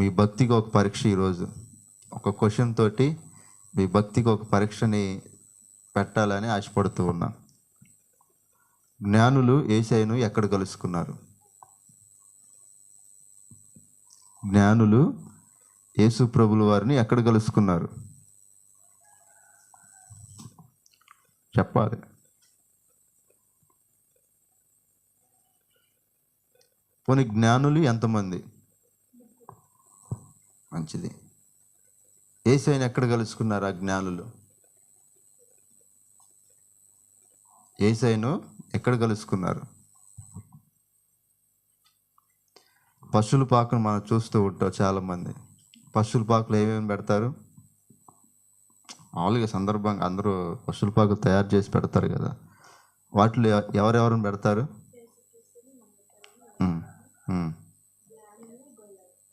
మీ భక్తికి ఒక పరీక్ష ఈరోజు ఒక క్వశ్చన్ తోటి మీ భక్తికి ఒక పరీక్షని పెట్టాలని ఆశపడుతూ ఉన్నా. జ్ఞానులు ఏసైను ఎక్కడ కలుసుకున్నారు? జ్ఞానులు యేసు ప్రభుల వారిని ఎక్కడ కలుసుకున్నారు? చెప్పాలి. పోనీ జ్ఞానులు ఎంతమంది? మంచిది. ఏసైని ఎక్కడ కలుసుకున్నారు ఆ జ్ఞానులు? ఏసైను ఎక్కడ కలుసుకున్నారు? పశువుల పాకను మనం చూస్తూ ఉంటాం చాలామంది. పశువుల పాకలు ఏమేమి పెడతారు? మామూలుగా సందర్భంగా అందరూ పశువుల పాకులు తయారు చేసి పెడతారు కదా. వాటిలో ఎవరెవరిని పెడతారు.